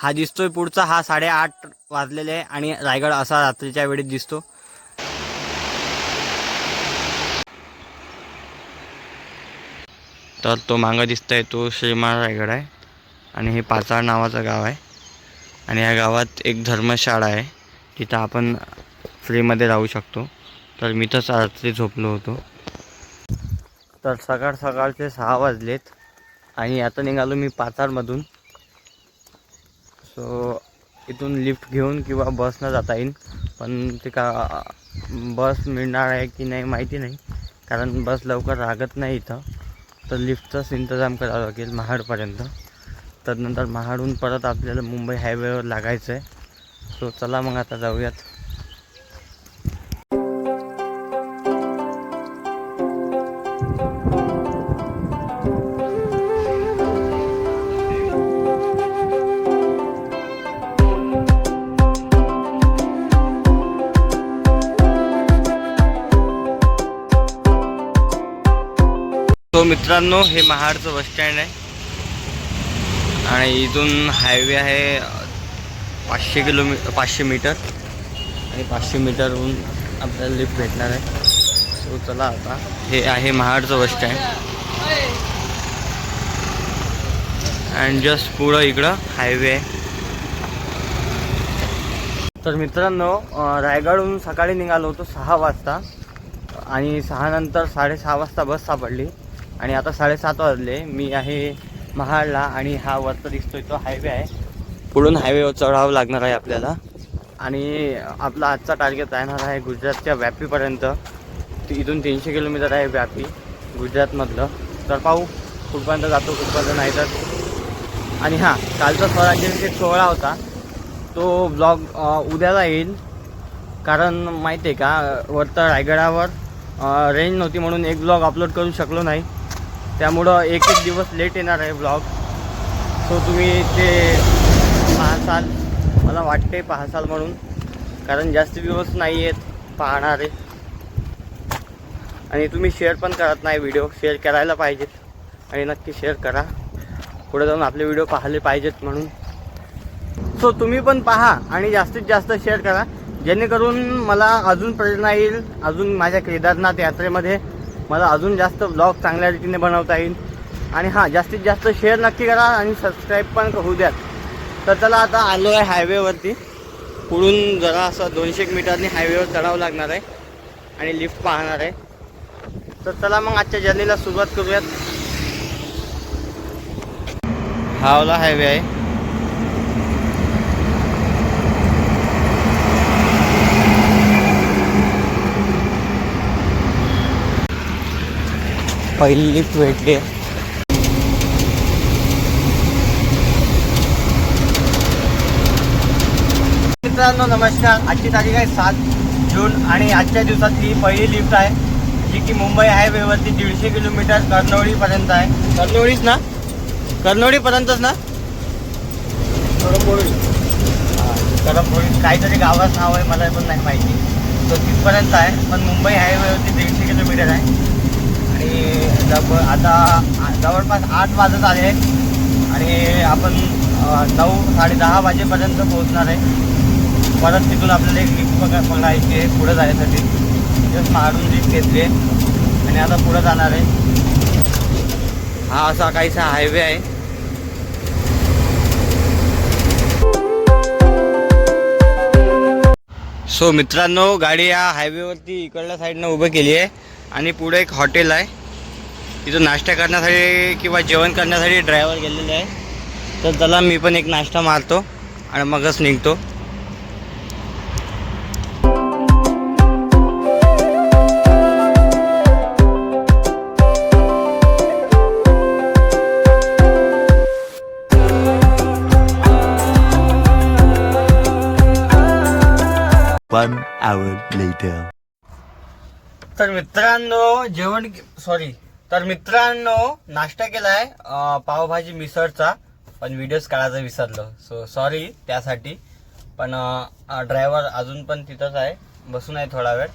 हा दिसतोय पुढचा हा साडेआठ वाजलेले आहे आणि रायगड असा रात्रीच्या वेळेत दिसतो. तर तो मागं दिसतोय तो श्रीमान रायगड आहे आणि हे पाचाळ नावाचं गाव आहे. आणि या गावात एक धर्मशाळा आहे तिथं आपण फ्रीमध्ये राहू शकतो. तर मी तर रात्री झोपलो होतो. तर सकाळ सकाळचे सहा वाजलेत आणि आता निघालो मी पाचारमधून सो इथून लिफ्ट घेऊन किंवा बसनं जाता येईल. पण ते का बस मिळणार आहे की नाही माहिती नाही. कारण बस लवकर लागत नाही इथं. तर लिफ्टचाच इंतजाम करावा लागेल महाडपर्यंत. तर नंतर महाडहून परत आपल्याला मुंबई हायवेवर लागायचं आहे सो चला मग आता जाऊयात. मित्रांनो हे महाडचं बस स्टँड आहे. आणि इथून हायवे आहे पाचशे किलोमी पाचशे मीटर. आणि पाचशे मीटरहून आपल्याला लिफ्ट भेटणार आहे. सो चला आता. हे आहे महाडचं बस स्टँड. अँड जस्ट पुढं इकडं हायवे आहे. तर मित्रांनो रायगडहून सकाळी निघालो होतो सहा वाजता. आणि सहा नंतर साडेसहा वाजता बस सापडली. आणि आता साडेसात वाजले. मी आहे महाडला आणि हा वरचा दिसतोय तो हायवे आहे. पुढून हायवेवर चढावं लागणार आहे आपल्याला. आणि आपला आजचा टार्गेट राहणार आहे गुजरातच्या व्यापीपर्यंत. ती- इथून तीनशे किलोमीटर आहे व्यापी गुजरातमधलं. तर पाहू कुठपर्यंत जातो कुठपर्यंत नाही तर आणि हां कालचा स्वराज्याभिषेक सोहळा होता तो ब्लॉग उद्याला येईल. कारण माहिती आहे का वरतं रायगडावर रेंज नव्हती म्हणून एक ब्लॉग अपलोड करू शकलो नाही. त्यामुळं एक एक दिवस लेट येणार आहे ब्लॉग सो तुम्ही ते पाहसाल. मला वाटते पाहसाल म्हणून. कारण जास्त दिवस नाही आहेत पाहणारे आणि तुम्ही शेअर पण करत नाही व्हिडिओ शेअर करायला पाहिजेत. आणि नक्की शेअर करा. पुढे जाऊन आपले व्हिडिओ पाहिले पाहिजेत म्हणून. सो तुम्ही पण पहा आणि जास्तीत जास्त शेअर करा. जेणेकरून मला अजून प्रेरणा येईल. अजून माझ्या केदारनाथ यात्रेमध्ये मला अजून जास्त ब्लॉग चांगल्या रीतीने बनवता येईल. आणि हां जास्तीत जास्त शेअर नक्की करा आणि सबस्क्राईब पण होऊ द्यात. तर चला आता आलो आहे हायवेवरती पुढून जरा असं दोनशे एक मीटरनी हायवेवर चढावं लागणार आहे. आणि लिफ्ट पाहणार आहे. तर चला मग आजच्या जर्नीला सुरुवात करूयात. हावला हायवे आहे. पहिली लिफ्ट भेटली. आहे मित्रांनो नमस्कार. आजची तारीख आहे सात जून आणि आजच्या दिवसातली पहिली लिफ्ट आहे जी की मुंबई हायवेवरती दीडशे किलोमीटर कर्नवडीपर्यंत आहे. कर्नवडीच ना? कर्नवडीपर्यंतच ना? करंबोळी करंबोळी काहीतरी गावाचं नाव आहे मला पण नाही माहिती. तो तिथपर्यंत आहे पण मुंबई हायवेवरती दीडशे किलोमीटर आहे. आणि आता जवळपास आठ वाजत आले आहेत. आणि आपण नऊ साडे दहा वाजेपर्यंत पोहोचणार आहे. परत तिथून आपल्याला एक लिफ्ट बघा बघायची आहे पुढं जाण्यासाठी. जस्ट मारून लिफ्ट घेतली आहे. आणि आता पुढं जाणार आहे. हा असा काहीसा हायवे आहे. सो मित्रांनो गाडी या हायवेवरती इकडल्या साईडनं उभं केली आहे. आणि पुढे एक हॉटेल आहे. तिथं नाश्ता करण्यासाठी किंवा जेवण करण्यासाठी ड्रायव्हर गेलेले आहे तर चला मी पण एक नाश्ता मारतो आणि मगच निघतो. One hour later. तर मित्रांनो जेवण सॉरी तर मित्रांनो नाश्ता केलाय पावभाजी मिसळचा पण व्हिडिओज काढायचा विसरलो. सो सॉरी त्यासाठी. पण ड्रायव्हर अजून पण तिथंच आहे. बसून आहे थोडा वेळ.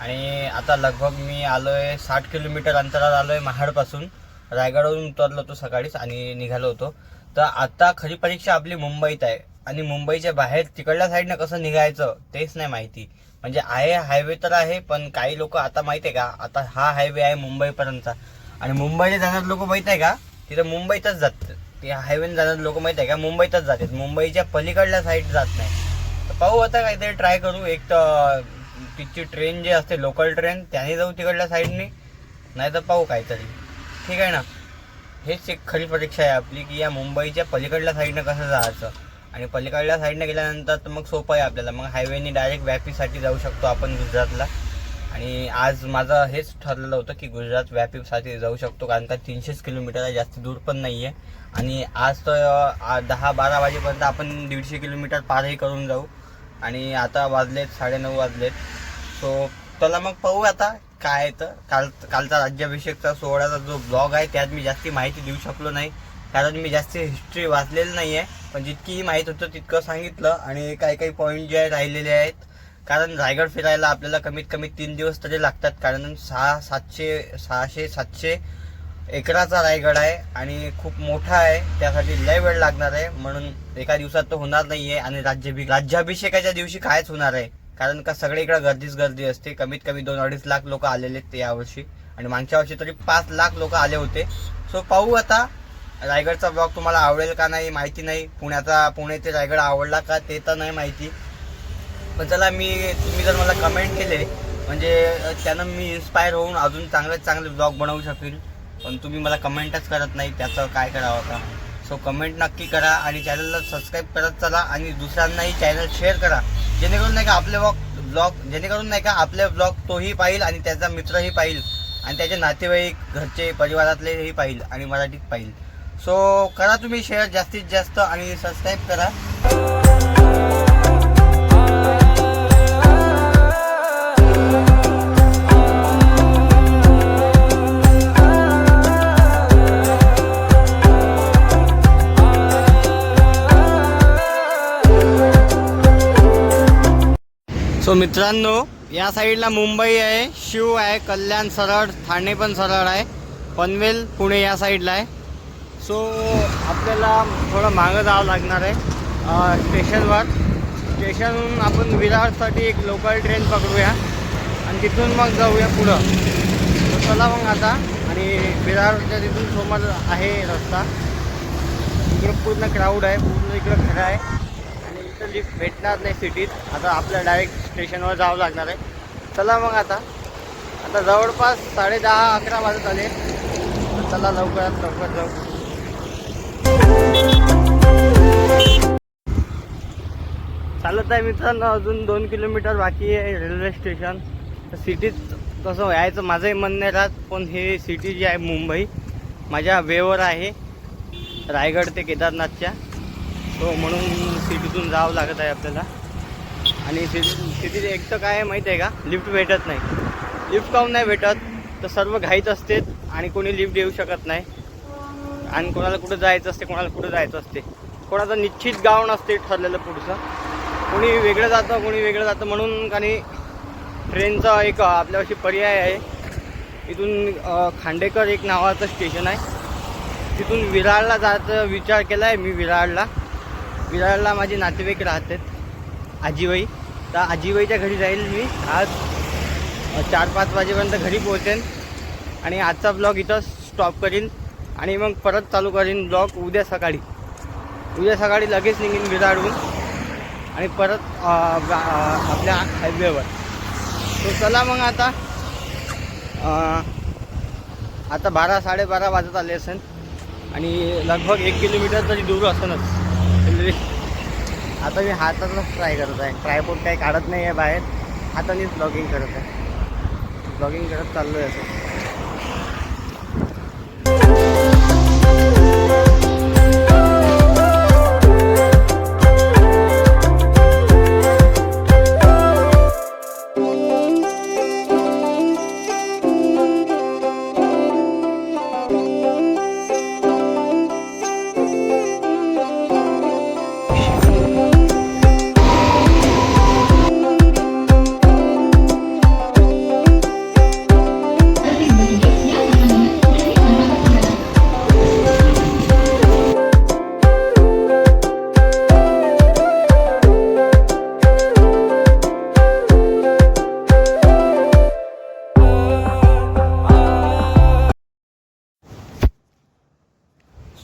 आणि आता लगभग मी आलोय साठ किलोमीटर अंतरावर आलोय महाडपासून. रायगडवरून उतरलो होतो सकाळीच आणि निघालो होतो. तर आता खरी परीक्षा आपली मुंबईत आहे. आणि मुंबईच्या बाहेर तिकडल्या साईडनं कसं निघायचं तेच नाही माहिती. म्हणजे आहे हायवे तर आहे पण काही लोक आता माहिती आहे का? आता हा हायवे आहे मुंबईपर्यंतचा. आणि मुंबईला जाणारे लोक माहीत आहे का? तिथं मुंबईतच जातात ते हायवेने जाणारे लोक माहीत आहे का? मुंबईतच जातात. मुंबईच्या पलीकडल्या साईड जात नाही. तर पाहू आता काहीतरी ट्राय करू. एक तर तिची ट्रेन जी असते लोकल ट्रेन त्याने जाऊ तिकडल्या साईडने नाही तर पाहू काहीतरी. ठीक आहे ना? हेच एक खरी परीक्षा आहे आपली की या मुंबईच्या पलीकडल्या साईडनं कसं जायचं? आणि पलीकडल्या साईडनं गेल्यानंतर तर मग सोपं आहे आपल्याला. मग हायवेने डायरेक्ट व्यापीसाठी जाऊ शकतो आपण गुजरातला. आणि आज माझं हेच ठरलेलं होतं की गुजरात व्यापीसाठी जाऊ शकतो कारण का तीनशेच किलोमीटर आहे जास्त दूर पण नाही आहे आणि आज तर दहा बारा वाजेपर्यंत आपण दीडशे किलोमीटर पारही करून जाऊ. आणि आता वाजलेत साडेनऊ वाजलेत. सो चला मग पाहू आता काय तर. काल कालचा राज्याभिषेकचा सोहळ्याचा जो ब्लॉग आहे त्यात मी जास्ती माहिती देऊ शकलो नाही. कारण मी जास्त हिस्ट्री वाचलेली नाही आहे पण जितकीही माहीत होतं तितकं सांगितलं. आणि काही काही पॉईंट जे आहे राहिलेले आहेत कारण रायगड फिरायला आपल्याला कमीत कमी तीन दिवस तरी लागतात. कारण सहा सातशे सहाशे सातशे एकराचा रायगड आहे आणि खूप मोठा आहे. त्यासाठी लय वेळ लागणार आहे. म्हणून एका दिवसात तो होणार नाही आहे आणि राज्याभि राज्याभिषेकाच्या दिवशी कायच होणार आहे. कारण का सगळीकडे गर्दीच गर्दी असते. कमीत कमी दोन अडीच लाख लोक आलेले आहेत ते यावर्षी आणि मागच्या वर्षी तरी पाच लाख लोक आले होते. सो पाहू आता रायगडचा ब्लॉग तुम्हाला आवडेल का नाही माहिती नाही. पुण्याचा पुणे ते रायगड आवडला का ते तर नाही माहिती. पण चला मी तुम्ही जर मला कमेंट केले म्हणजे त्यानं मी इन्स्पायर होऊन अजून चांगले चांगले ब्लॉग बनवू शकेल. पण तुम्ही मला कमेंटच करत नाही त्याचं काय करावं का सो कमेंट नक्की करा आणि चॅनलला सबस्क्राईब करत चला आणि दुसऱ्यांनाही चॅनल शेअर करा. जेणेकरून नाही का आपले ब्लॉग ब्लॉग जेणेकरून नाही का आपले ब्लॉग तोही पाहिल आणि त्याचा मित्रही पाहिल आणि त्याचे नातेवाईक घरचे परिवारातलेही पाहिल आणि मराठीत पाहिल. सो करा तुम्ही शेअर जास्तीत जास्त आणि सबस्क्राईब करा. सो मित्रांनो या साईडला मुंबई आहे शिव आहे कल्याण सरळ ठाणे पण सरळ आहे पनवेल पुणे या साईडला आहे. सो आपल्याला थोडं मागं जावं लागणार आहे स्टेशनवर. स्टेशनहून आपण विरारसाठी एक लोकल ट्रेन पकडूया आणि तिथून मग जाऊया पुढं. चला मग आता. आणि विरारच्या तिथून समोर आहे रस्ता. इकडं पूर्ण क्राऊड आहे पूर्ण इकडं खरं आहे. तर लिफ्ट भेटणार नाही सिटीत आता आपल्या डायरेक्ट स्टेशनवर जावं लागणार आहे. चला मग आता. आता जवळपास साडे दहा अकरा वाजत आले. तर चला लवकरात लवकर जाऊ. चालत आहे मित्रांनो अजून दोन किलोमीटर बाकी आहे रेल्वे स्टेशन तर सिटीत कसं यायचं माझंही म्हणणं नाही राहत पण हे सिटी जी आहे मुंबई माझ्या वेवर आहे. रायगड ते केदारनाथच्या. सो म्हणून सिटीतून जावं लागत आहे आपल्याला. आणि सिटी सिटीत एक तर काय माहीत आहे का? लिफ्ट भेटत नाही. लिफ्ट काऊन नाही भेटत? तर सर्व घाईत असते आणि कोणी लिफ्ट देऊ शकत नाही. आणि कोणाला कुठं जायचं असते कोणाला कुठं जायचं असते. कोणाचं निश्चित गाव नसते ठरलेलं पुढचं. कोणी वेगळं जातं कोणी वेगळं जातं म्हणून काही ट्रेनचा एक आपल्यापाशी पर्याय आहे. इथून खांडेकर एक नावाचं स्टेशन आहे. तिथून विरारला जायचं विचार केला आहे मी विरारला. विरारला माझे नातेवाईक राहतात. आजीबाई. तर आजीबाईच्या घरी जाईल मी. आज चार पाच वाजेपर्यंत घरी पोहोचेन. आणि आजचा ब्लॉग इथं स्टॉप करीन. आणि मग परत चालू करीन ब्लॉग उद्या सकाळी. उद्या सकाळी लगेच निघेन विरारहून. आणि परत आपल्या हायवेवर तो चला मग आता. आता बारा साडेबारा वाजत आले असेल. आणि लगभग एक किलोमीटर तरी दूर असेलच. रेल्वे आता मी हातातच ट्राय करत आहे. ट्रायपोर्ट काही काढत नाही आहे बाहेर. हातानेच ब्लॉगिंग करत आहे. ब्लॉगिंग करत चाललो आहे असं.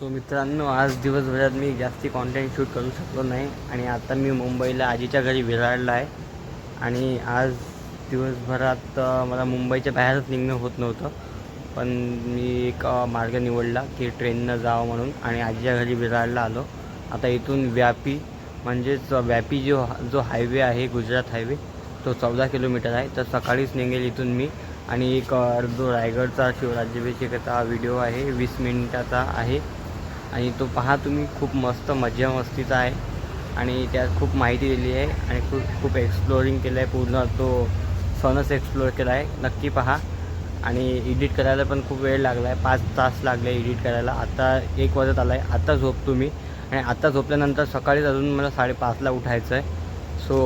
सो मित्रांनो आज दिवसभरात मी जास्ती कॉन्टेंट शूट करू शकलो नाही आणि आता मी मुंबईला आजीच्या घरी विराळला आहे. आणि आज दिवसभरात मला मुंबईच्या बाहेरच निघणं होत नव्हतं. पण मी एक मार्ग निवडला की ट्रेननं जावं म्हणून आणि आजीच्या घरी विराळला आलो. आता इथून व्यापी म्हणजेच व्यापी जो जो हायवे आहे गुजरात हायवे तो चौदा किलोमीटर आहे. तर सकाळीच निघेल इथून मी आणि एक जो रायगडचा शिवराज्याभिषेकाचा व्हिडिओ आहे वीस मिनिटाचा आहे. आणि तो पहा तुम्ही खूप मस्त मजा मस्तीचा आहे. आणि त्यात खूप माहिती दिली आहे आणि खूप खूप एक्सप्लोरिंग केलं आहे पूर्ण. तो सणच एक्सप्लोअर केला आहे नक्की पहा. आणि एडिट करायला पण खूप वेळ लागला आहे पाच तास लागले एडिट करायला. आता एक वाजत आला आहे आता झोप तुम्ही. आणि आता झोपल्यानंतर सकाळीच अजून मला साडेपाचला उठायचं आहे सो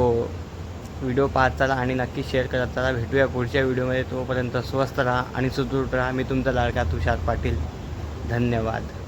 व्हिडिओ पाहत चला आणि नक्की शेअर करत चला. भेटूया पुढच्या व्हिडिओमध्ये तोपर्यंत स्वस्त राहा आणि सुदृढ राहा. मी तुमचा लाडका तुषार पाटील. धन्यवाद.